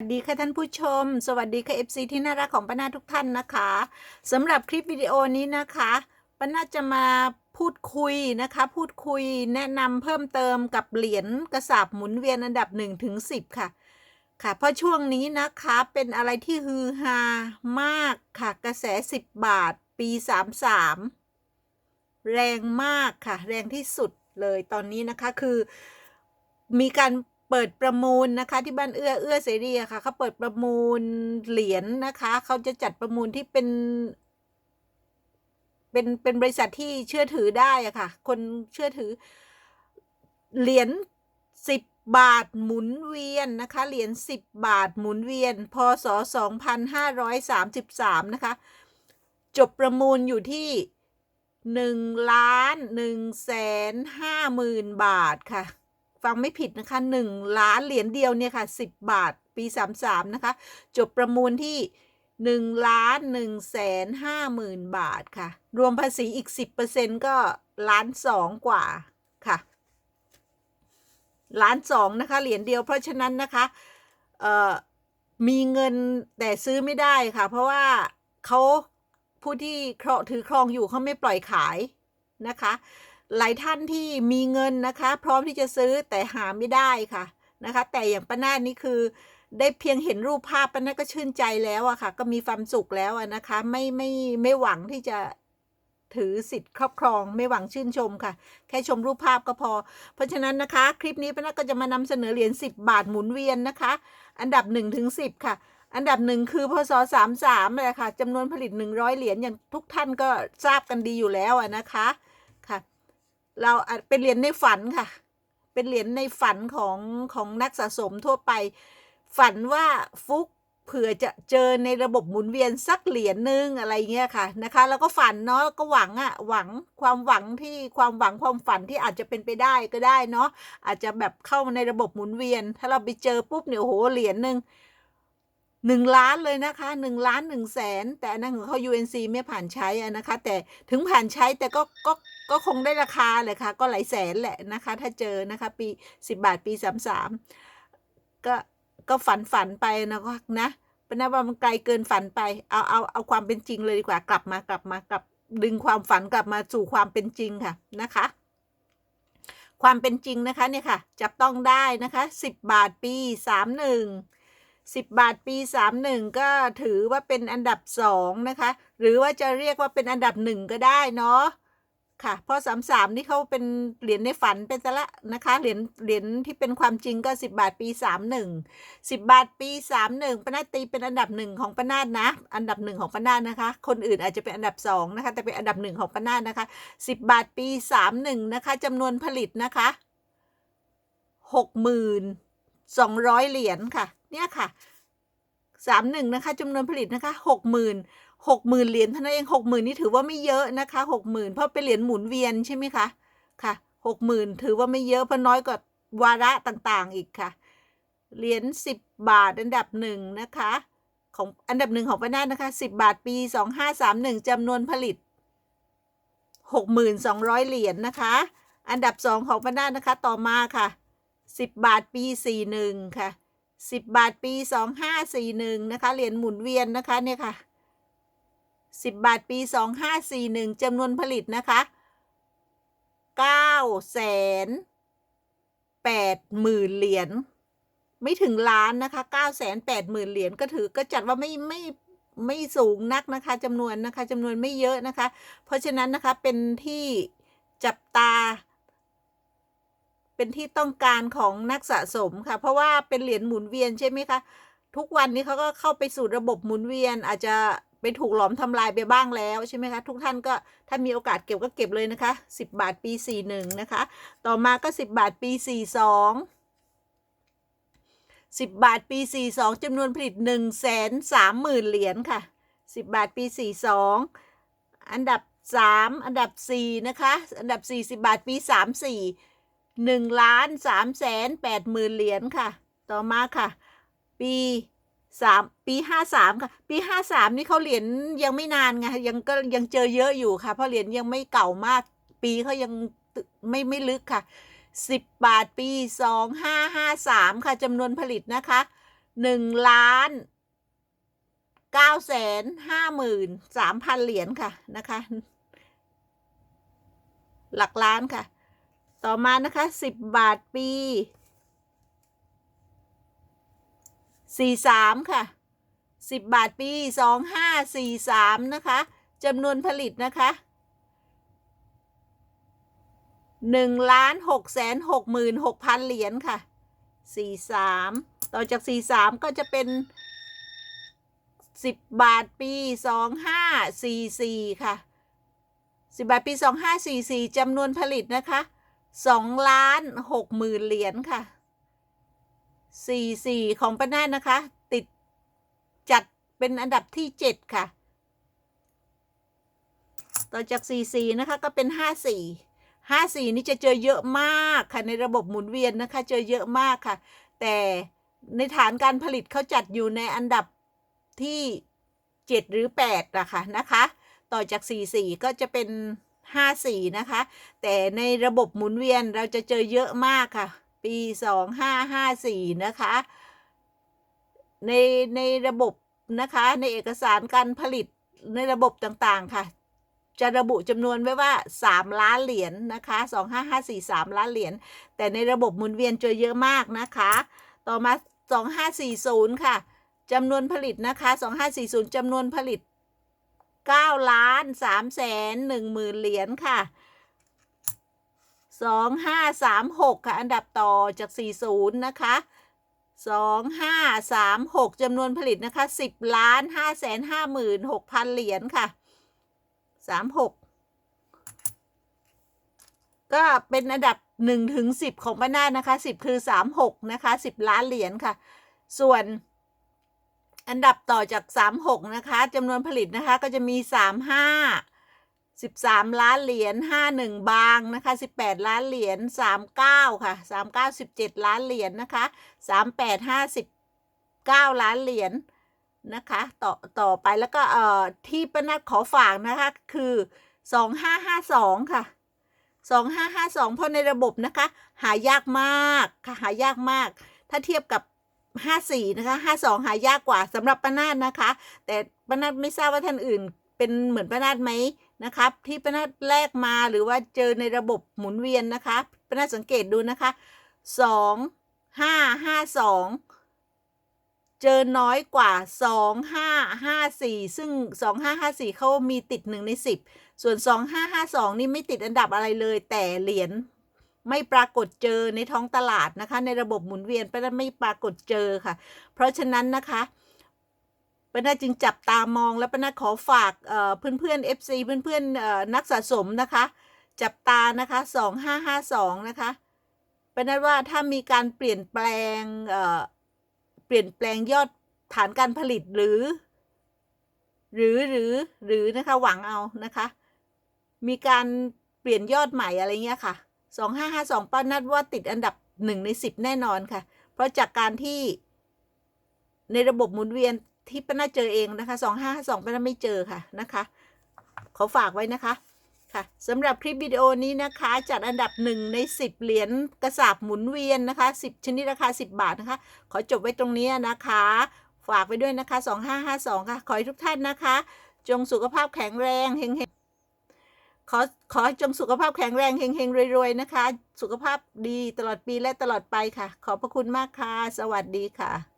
สวัสดีค่ะท่านผู้ชม สวัสดีค่ะ FC ที่น่ารักของป้านาทุกท่านนะคะสำหรับคลิปวิดีโอนี้นะคะป้านาจะมาพูดคุยนะคะ พูดคุยแนะนำเพิ่มเติมกับเหรียญกระสาบหมุนเวียนอันดับ1ถึง10 ค่ะ ค่ะ เพราะช่วงนี้นะคะเป็นอะไรที่ฮือฮามากค่ะ กระแส 10 บาทปี 33 แรงมากค่ะ แรงที่สุดเลยตอนนี้นะคะคือมีการ เปิดประมูลนะคะที่บ้านเอื้อเอื้อเสรีค่ะเขาเปิดประมูลเหรียญนะคะเขาจะจัดประมูลที่เป็น เป็นเป็นบริษัทที่เชื่อถือได้อะค่ะ คนเชื่อถือ เหรียญสิบบาทหมุนเวียนนะคะเหรียญสิบบาทหมุนเวียนพศสองพันห้าร้อยสามสิบสามนะคะ จบประมูลอยู่ที่หนึ่งล้านหนึ่งแสนห้าหมื่นบาทค่ะ ฟังไม่ผิดนะคะหนึ่งล้านเหรียญเดียวเนี่ยค่ะสิบบาทปีสามสามนะคะ จบประมูลที่หนึ่งล้านหนึ่งแสนห้าหมื่นบาทค่ะ รวมภาษีอีกสิบเปอร์เซ็นก็ล้านสองกว่าค่ะ ล้านสองนะคะ เหรียญเดียวเพราะฉะนั้นนะคะเออมีเงินแต่ซื้อไม่ได้ค่ะ เพราะว่าเขาผู้ที่เคราะห์ถือครองอยู่เขาไม่ปล่อยขายนะคะ หลายท่านที่มีเงินนะคะ พร้อมที่จะซื้อแต่หาไม่ได้ค่ะนะคะ แต่อย่างป้านาดนี่คือได้เพียงเห็นรูปภาพป้านาดก็ชื่นใจแล้วอะค่ะ ก็มีความสุขแล้วนะคะ ไม่ไม่ไม่หวังที่จะถือสิทธิ์ครอบครองไม่หวังชื่นชมค่ะ แค่ชมรูปภาพก็พอ เพราะฉะนั้นนะคะ คลิปนี้ป้านาดก็จะมานำเสนอเหรียญ10 บาทหมุนเวียนนะคะ อันดับ1ถึง10 ค่ะอันดับหนึ่งคือพศสามสามเลยค่ะจำนวนผลิตหนึ่งร้อยเหรียญอย่างทุกท่านก็ทราบกันดีอยู่แล้วนะคะ เราเป็นเหรียญในฝันค่ะ เป็นเหรียญในฝันของของนักสะสมทั่วไป ฝันว่าฟุกเผื่อจะเจอในระบบหมุนเวียนสักเหรียญหนึ่งอะไรเงี้ยค่ะนะคะ แล้วก็ฝันเนาะก็หวังอะหวังความหวังที่ความหวังความฝันที่อาจจะเป็นไปได้ก็ได้เนาะอาจจะแบบเข้ามาในระบบหมุนเวียน ถ้าเราไปเจอปุ๊บเนี่ยโหเหรียญหนึ่ง หนึ่งล้านเลยนะคะหนึ่งล้านหนึ่งแสนแต่นนั้นของเขา UNC ไม่ผ่านใช้อะนะคะ แต่ถึงผ่านใช้แต่ก็ก็ก็คงได้ราคาเลยค่ะ ก็หลายแสนแหละนะคะ ถ้าเจอนะคะปีสิบบาทปีสามสามก็ก็ฝันฝันไปนะนะเป็นะว่ามันไกลเกินฝันไปเอาเอาเอาความเป็นจริงเลยดีกว่ากลับมากลับมากลับดึงความฝันกลับมาสู่ความเป็นจริงค่ะนะคะความเป็นจริงนะคะเนี่ยค่ะ จับต้องได้นะคะสิบบาทปีสามหนึ่งสิบบาทปีสามหนึ่งก็ถือว่าเป็นอันดับสองนะคะ หรือว่าจะเรียกว่าเป็นอันดับหนึ่งก็ได้เนาะค่ะเพราะสามสามนี่เขาเป็นเหรียญในฝันเป็นซะละนะคะเหรียญเหรียญที่เป็นความจริงก็สิบบาทปีสามหนึ่งสิบบาทปีสามหนึ่งปนาตีเป็นอันดับหนึ่งของปนาดนะ อันดับหนึ่งของปนาดนะคะ คนอื่นอาจจะเป็นอันดับสองนะคะแต่เป็นอันดับหนึ่งของปนาดนะคะสิบบาทปีสามหนึ่งนะคะจำนวนผลิตนะคะหกหมื่นสองร้อยเหรียญค่ะ เนี่ยค่ะสามหนึ่งนะคะจำนวนผลิตนะคะหกหมื่นหกหมื่นเหรียญเท่านั้นเองหกหมื่นนี่ถือว่าไม่เยอะนะคะหกหมื่นเพราะเป็นเหรียญหมุนเวียนใช่ไหมคะค่ะหกหมื่นถือว่าไม่เยอะเพราะน้อยกว่าวาระต่างๆอีกค่ะเหรียญสิบบาทอันดับหนึ่งนะคะของอันดับหนึ่งของป้านาดนะคะสิบบาทปีสองห้าสามหนึ่งจำนวนผลิตหกหมื่นสองร้อยเหรียญนะคะ อันดับสองของป้านาดนะคะต่อมาค่ะสิบบาทปีสี่หนึ่งค่ะ สิบบาทปีสองห้าสี่หนึ่งนะคะเหรียญหมุนเวียนนะคะเนี่ยค่ะสิบบาทปีสองห้าสี่หนึ่งจำนวนผลิตนะคะเก้าแสนแปดหมื่นเหรียญไม่ถึงล้านนะคะเก้าแสนแปดหมื่นเหรียญก็ถือก็จัดว่าไม่ไม่ไม่สูงนักนะคะจำนวนนะคะจำนวนไม่เยอะนะคะ เพราะฉะนั้นนะคะเป็นที่จับตา เป็นที่ต้องการของนักสะสมค่ะ เพราะว่าเป็นเหรียญหมุนเวียนใช่ไหมคะ ทุกวันนี้เขาก็เข้าไปสู่ระบบหมุนเวียน อาจจะไปถูกหลอมทำลายไปบ้างแล้วใช่ไหมคะ ทุกท่านก็ถ้ามีโอกาสเก็บก็เก็บเลยนะคะ 10 บาทปี 41 นะคะ ต่อมาก็ 10 บาทปี 42 10 บาทปี 42จำนวนผลิต 1 3 0 0 0 0 เหรียญค่ะ 10 บาทปี 42 อันดับ 3 อันดับ 4 นะคะ อันดับ 40 บาทปี 34 หนึ่งล้านสามแสนแปดหมื่นเหรียญค่ะ ต่อมาค่ะ ปีสามปีห้าสามค่ะ ปีห้าสามนี่เขาเหรียญยังไม่นานไงยังก็ยังเจอเยอะอยู่ค่ะ เพราะเหรียญยังไม่เก่ามาก ปีเขายังไม่ไม่ลึกค่ะสิบบาทปีสองห้าห้าสามค่ะจำนวนผลิตนะคะหนึ่งล้านเก้าแสนห้าหมื่นสามพันเหรียญค่ะนะคะ หลักล้านค่ะ ต่อมานะคะสิบบาทปีสี่สามค่ะสิบบาทปีสองห้าสี่สามนะคะจำนวนผลิตนะคะหนึ่งล้านหกแสนหกหมื่นหกพันเหรียญค่ะสี่สามต่อจากสี่สามก็จะเป็นสิบบาทปีสองห้าสี่สี่ค่ะสิบบาทปีสองห้าสี่สี่จำนวนผลิตนะคะ สองล้านหกหมื่นเหรียญค่ะสี่สี่ของป้านานะคะ ติดจัดเป็นอันดับที่เจ็ดค่ะ ต่อจากสี่สี่นะคะก็เป็นห้าสี่ห้าสี่นี่จะเจอเยอะมากค่ะในระบบหมุนเวียนนะคะ เจอเยอะมากค่ะ แต่ในฐานการผลิตเขาจัดอยู่ในอันดับที่เจ็ดหรือแปดนะคะนะคะ ต่อจากสี่สี่ก็จะเป็น ห้าสี่นะคะ แต่ในระบบหมุนเวียนเราจะเจอเยอะมากค่ะ ปีสองห้าห้าสี่นะคะ ในในระบบนะคะ ในเอกสารการผลิตในระบบต่างๆค่ะ จะระบุจำนวนไว้ว่า 3 ล้านเหรียญนนะคะ 2554 3 ล้านเหรียญ แต่ในระบบหมุนเวียนเจอเยอะมากนะคะ ต่อมา 2540 ค่ะจำนวนผลิตนะคะ 2540จำนวนผลิต 9ล้าน3แสน1หมื่นเหรียญค่ะ2536 ค่ะ อันดับต่อจาก 40 นะคะ2536จำนวนผลิตนะคะ 10ล้าน5แสน5หมื่น6พันเหรียญค่ะสามหกก็เป็นอันดับหนึ่งถึงสิบของป้านานะคะสิบคือสามหกนะคะสิบล้านเหรียญค่ะ ส่วน อันดับต่อจากสามหกนะคะจำนวนผลิตนะคะก็จะมีสามห้าสิบสามล้านเหรียญห้าหนึ่งบางนะคะสิบแปดล้านเหรียญสามเก้าค่ะสามเก้าสิบเจ็ดล้านเหรียญนะคะสามแปดห้าสิบเก้าล้านเหรียญนะคะ ต่อต่อไปแล้วก็เอ่อที่ป้านัดขอฝากนะคะ คือสองห้าห้าสองค่ะสองห้าห้าสองเพราะในระบบนะคะ หายากมากค่ะหายากมาก ถ้าเทียบกับ ห้าสี่นะคะห้าสองหายากกว่าสำหรับป้านาดนะคะ แต่ป้านาดไม่ทราบว่าท่านอื่น เป็นเหมือนป้านาดไหมนะครับ ที่ป้านาดแลกมาหรือว่าเจอในระบบหมุนเวียนนะคะป้านาดสังเกตดูนะคะสองห้าห้าสองเจอน้อยกว่า 2554 ซึ่ง 2554 เขามีติด 1 ใน 10 ส่วน 2552 นี่ไม่ติดอันดับอะไรเลย แต่เหรียญ ไม่ปรากฏเจอในท้องตลาดนะคะ ในระบบหมุนเวียนป้านาไม่ปรากฏเจอค่ะ เพราะฉะนั้นนะคะป้านาจึงจับตามองและป้านาขอฝากเพื่อนเพื่อนๆ FC เพื่อนเพื่อนนักสะสมนะคะ จับตานะคะ2552นะคะป้านาว่าถ้ามีการเปลี่ยนแปลงเปลี่ยนแปลงยอดฐานการผลิตหรือ หรือหรือหรือนะคะหวังเอานะคะ มีการเปลี่ยนยอดใหม่อะไรเงี้ยค่ะ สองห้าห้าสองป้านัดว่าติดอันดับหนึ่งในสิบแน่นอนค่ะ เพราะจากการที่ในระบบหมุนเวียนที่ป้านัดเจอเองนะคะสองห้าห้าสองป้านัดไม่เจอค่ะนะคะขอฝากไว้นะคะค่ะสำหรับคลิปวิดีโอนี้นะคะจัดอันดับหนึ่งในสิบเหรียญกระสาบหมุนเวียนนะคะสิบชนิดราคาสิบบาทนะคะ ขอจบไว้ตรงนี้นะคะ ฝากไว้ด้วยนะคะ 2552 ค่ะ ขอให้ทุกท่านนะคะ จงสุขภาพแข็งแรงเฮงๆ ขอขอจงสุขภาพแข็งแรงเฮงๆรวยๆนะคะ สุขภาพดีตลอดปีและตลอดไปค่ะ ขอบพระคุณมากค่ะ สวัสดีค่ะ